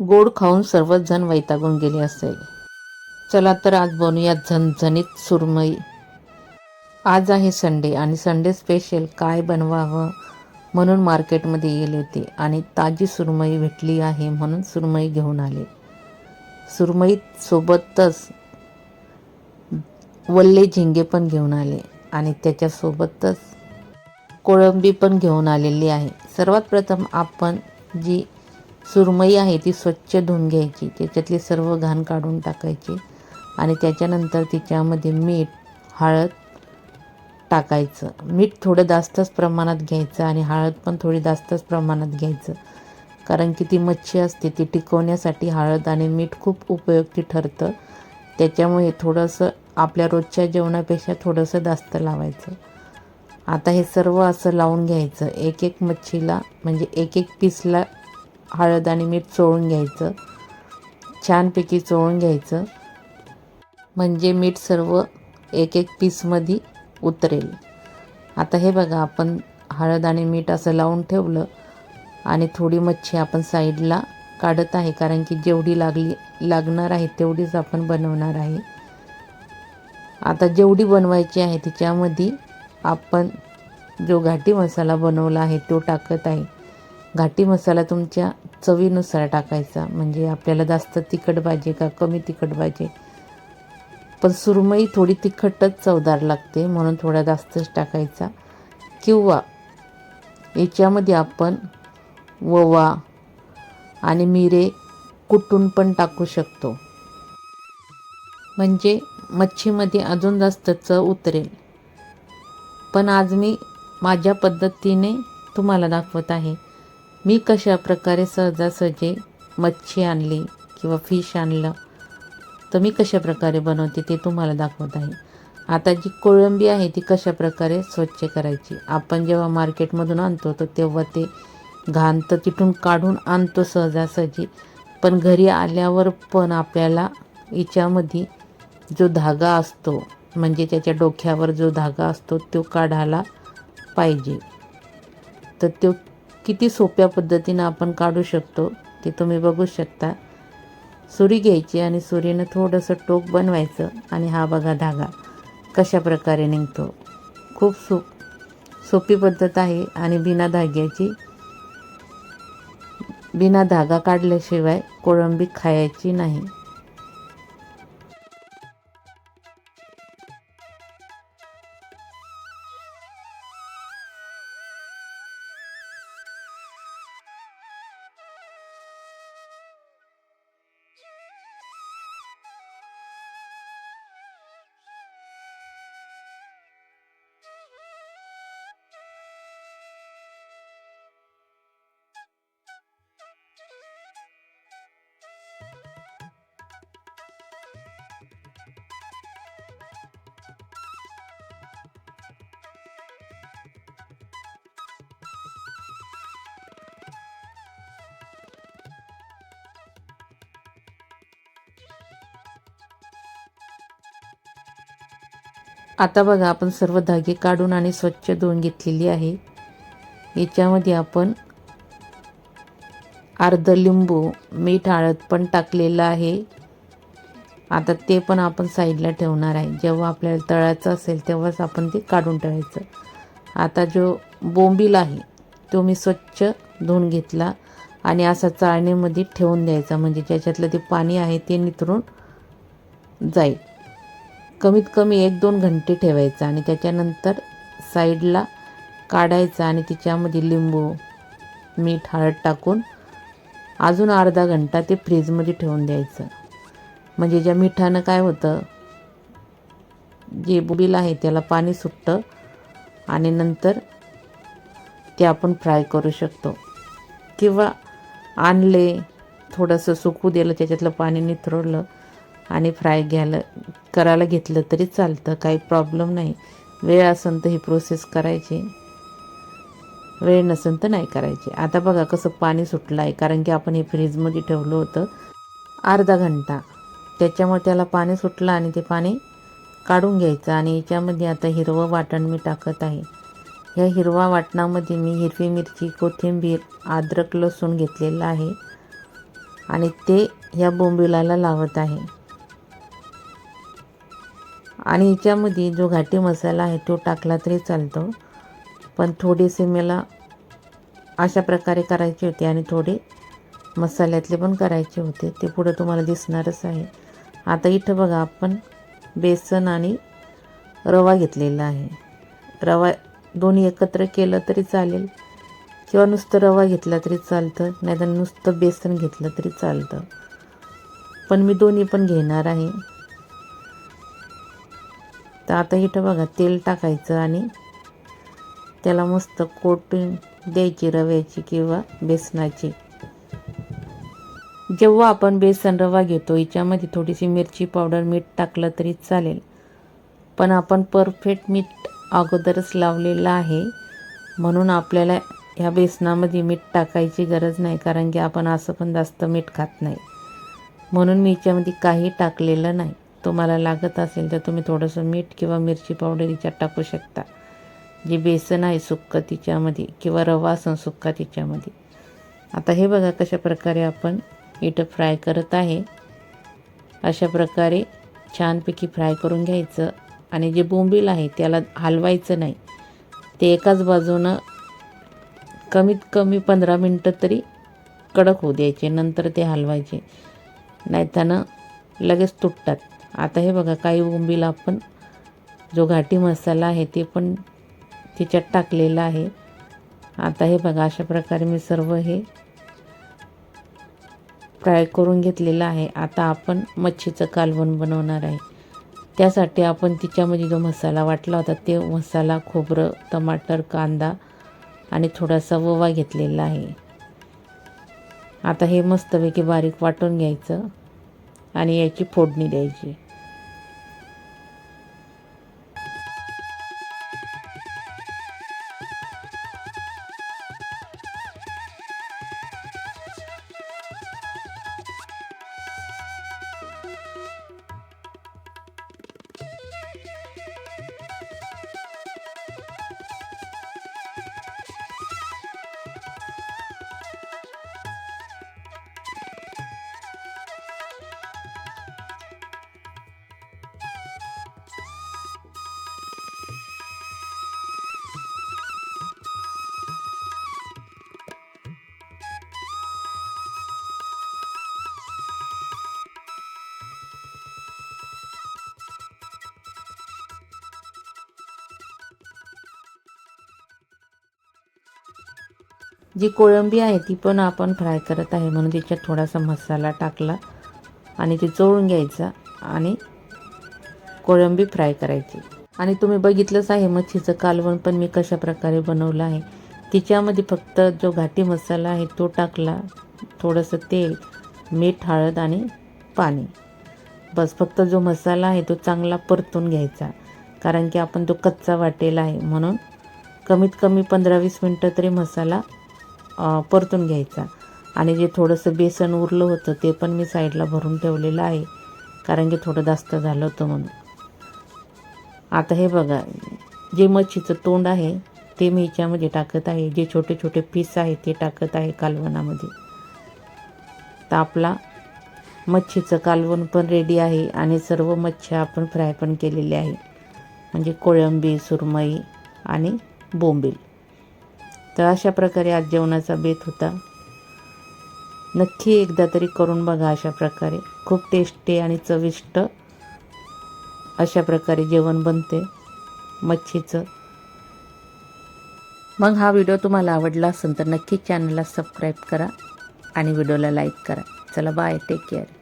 गोड खाऊन सर्वच जण वैतागून गेले असेल. चला तर आज बनूया झणझणीत सुरमई. आज आहे संडे आणि संडे स्पेशल काय बनवावं म्हणून मार्केटमध्ये गेले होते आणि ताजी सुरमई भेटली आहे म्हणून सुरमई घेऊन आले. सुरमईत सोबतच वल्ले झिंगे पण घेऊन आले आणि त्याच्यासोबतच कोळंबी पण घेऊन आलेली आहे. सर्वात प्रथम आपण जी सुरमई आहे ती स्वच्छ धुवून घ्यायची. त्याच्यातली सर्व घाण काढून टाकायची. आणि त्याच्यानंतर तिच्यामध्ये मीठ हळद टाकायचं. मीठ थोडं जास्तच प्रमाणात घ्यायचं आणि हळद पण थोडी जास्तच प्रमाणात घ्यायचं. कारण की ती मच्छी असते ती टिकवण्यासाठी हळद आणि मीठ खूप उपयुक्ती ठरतं. त्याच्यामुळे थोडंसं आपल्या रोजच्या जेवणापेक्षा थोडंसं जास्त लावायचं. आता हे सर्व असं लावून घ्यायचं. एक एक मच्छीला म्हणजे एक एक पीसला हळद आणि मीठ चोळून घ्यायचं. छानपैकी चोळून घ्यायचं. म्हणजे मीठ सर्व एक एक पीसमध्ये उतरेल. आता हे बघा आपण हळद आणि मीठ असं लावून ठेवलं आणि थोडी मच्छी आपण साईडला काढत आहे कारण की जेवढी लागली लागणार आहे तेवढीच आपण बनवणार आहे. आता जेवढी बनवायची आहे तिच्यामध्ये आपण जो घाटी मसाला बनवला आहे तो टाकत आहे. घाटी मसाला तुमच्या चवीनुसार टाकायचा. म्हणजे आपल्याला जास्त तिखट पाहिजे का कमी तिखट पाहिजे. पण सुरमई थोडी तिखटच चवदार लागते म्हणून थोडा जास्तच टाकायचा. किंवा याच्यामध्ये आपण ववा आणि मिरे कुटून पण टाकू शकतो. म्हणजे मच्छीमध्ये अजून जास्त चव उतरेल. पण आज मी माझ्या पद्धतीने तुम्हाला दाखवत आहे. मी कशा प्रकारे सहजासहजी मच्छी आणली किंवा फिश आणलं तर मी कशा प्रकारे बनवते ते तुम्हाला दाखवत आहे. आता जी कोळंबी आहे ती कशा प्रकारे स्वच्छ करायची? आपण जेव्हा मार्केटमधून आणतो तर तेव्हा ते घाण तर तिथून काढून आणतो सहजासहजी. पण घरी आल्यावर पण आपल्याला याच्यामध्ये जो धागा असतो म्हणजे त्याच्या डोक्यावर जो धागा असतो तो काढायला पाहिजे. तर तो किती सोप्या पद्धतीनं आपण काढू शकतो ते तुम्ही बघू शकता. सुरी घ्यायची आणि सुरीनं थोडंसं टोक बनवायचं आणि हा बघा धागा कशा प्रकारे निघतो. खूप सो सोपी पद्धत आहे आणि बिना धाग्याची. बिना धागा काढल्याशिवाय कोळंबी खायची नाही. आता बघा आपण सर्व धागे काढून आणि स्वच्छ धुवून घेतलेली आहे. याच्यामध्ये आपण अर्ध लिंबू मीठ हळद पण टाकलेलं आहे. आता ते पण आपण साईडला ठेवणार आहे. जेव्हा आपल्याला तळायचं असेल तेव्हाच आपण ते काढून ठेवायचं. आता जो बोंबील आहे तो मी स्वच्छ धुवून घेतला आणि असा चाळणीमध्ये ठेवून द्यायचा. म्हणजे ज्याच्यातलं ते पाणी आहे ते निथरून जाईल. कमीत कमी एक दोन घंटे ठेवायचं आणि त्याच्यानंतर साईडला काढायचा आणि तिच्यामध्ये लिंबू मीठ हळद टाकून अजून अर्धा घंटा ते फ्रीजमध्ये ठेवून द्यायचं. म्हणजे ज्या मिठानं काय होतं जे बुबील आहे त्याला पाणी सुटतं आणि नंतर ते आपण फ्राय करू शकतो. किंवा आणले थोडंसं सुकू दिलं त्याच्यातलं पाणी निथरवलं आणि फ्राय घ्यायला करायला घेतलं तरी चालतं काही प्रॉब्लेम नाही. वेळ असेल तर ही प्रोसेस करायची. वेळ नसेल तर नाही करायची. आता बघा कसं पाणी सुटलं आहे कारण की आपण हे फ्रीजमध्ये ठेवलं होतं अर्धा घंटा. त्याच्यामुळे त्याला पाणी सुटलं आणि ते पाणी काढून घ्यायचं. आणि याच्यामध्ये आता हिरवं वाटण मी टाकत आहे. ह्या हिरवा वाटणामध्ये मी हिरवी मिरची कोथिंबीर अद्रक लसूण घेतलेलं आहे. आणि ते ह्या बोंबिलाला लावत आहे. आणि याच्यामध्ये जो घाटी मसाला आहे तो टाकला तरी चालतो. पण थोडेसे मला अशा प्रकारे करायचे होते आणि थोडे मसाल्यातले पण करायचे होते. ते पुढं तुम्हाला दिसणारच आहे. आता इथं बघा आपण बेसन आणि रवा घेतलेला आहे. रवा दोन्ही एकत्र केलं तरी चालेल. किंवा नुसतं रवा घेतला तरी चालतं नाहीतर नुसतं बेसन घेतलं तरी चालतं. पण मी दोन्ही पण घेणार आहे. तर आता इथं बघा तेल टाकायचं आणि त्याला मस्त कोटिंग द्यायची रव्याची किंवा बेसनाची. जेव्हा आपण बेसन रवा घेतो याच्यामध्ये थोडीशी मिरची पावडर मीठ टाकलं तरी चालेल. पण आपण परफेक्ट मीठ अगोदरच लावलेलं आहे. म्हणून आपल्याला ह्या बेसनामध्ये मीठ टाकायची गरज नाही कारण की आपण असं पण जास्त मीठ खात नाही. म्हणून मी याच्यामध्ये काही टाकलेलं नाही. तुम्हाला लागत असेल तर तुम्ही थोडंसं मीठ किंवा मिरची पावडर तिच्यात टाकू शकता. जे बेसन आहे सुक्कं तिच्यामध्ये किंवा रवा असून सुक्का तिच्यामध्ये. आता हे बघा कशा प्रकारे आपण इथं फ्राय करत आहे. अशा प्रकारे छानपैकी फ्राय करून घ्यायचं. आणि जे बोंबील आहे त्याला हलवायचं नाही. ते एकाच बाजूनं कमीत कमी पंधरा मिनटं तरी कडक होऊ द्यायचे. नंतर ते हलवायचे. नाही त्यानं लगेच तुटतात. आता हे बघा काही उंबीला आपण जो घाटी मसाला आहे ते पण तिच्यात टाकलेला आहे. आता हे बघा अशा प्रकारे मी सर्व हे फ्राय करून घेतलेलं आहे. आता आपण मच्छीचं कालवण बनवणार आहे. त्यासाठी आपण तिच्यामध्ये जो मसाला वाटला होता ते मसाला खोबरं टमाटर कांदा आणि थोडासा ओवा घेतलेला आहे. आता हे मस्तपैकी बारीक वाटून घ्यायचं. आणि याची फोडणी द्यायची. जी कोळंबी आहे ती पण आपण फ्राय करत आहे. म्हणून त्याच्यात थोडासा मसाला टाकला आणि ते चोळून घ्यायचा आणि कोळंबी फ्राय करायची. आणि तुम्ही बघितलंच आहे मच्छीचं कालवण पण मी कशा प्रकारे बनवलं आहे. तिच्यामध्ये फक्त जो घाटी मसाला आहे तो टाकला. थोडंसं तेल मीठ हळद आणि पाणी. बस फक्त जो मसाला आहे तो चांगला परतून घ्यायचा. कारण की आपण तो कच्चा वाटेला आहे. म्हणून कमीत कमी पंधरा वीस मिनटं तरी मसाला परतून घ्यायचा. आणि जे थोडंसं बेसन उरलं होतं ते पण मी साईडला भरून ठेवलेलं आहे कारण की थोडं जास्त झालं होतं म्हणून. आता हे बघा जे मच्छीचं तोंड आहे ते मी याच्यामध्ये टाकत आहे. जे छोटे छोटे पीस आहे ते टाकत आहे कालवणामध्ये तर आपला मच्छीचं कालवण पण रेडी आहे आणि सर्व मच्छ्या आपण फ्राय पण केलेली आहे. म्हणजे कोळंबी सुरमई आणि बोंबील. तर अशा प्रकारे आज जेवणाचा बेत होता. नक्की एकदा तरी करून बघा अशा प्रकारे. खूप टेस्टी आणि चविष्ट अशा प्रकारे जेवण बनते मच्छीचं. मग हा व्हिडिओ तुम्हाला आवडला असेल तर नक्की चॅनलला सबस्क्राईब करा आणि व्हिडिओला लाईक करा. चला बाय. Take care.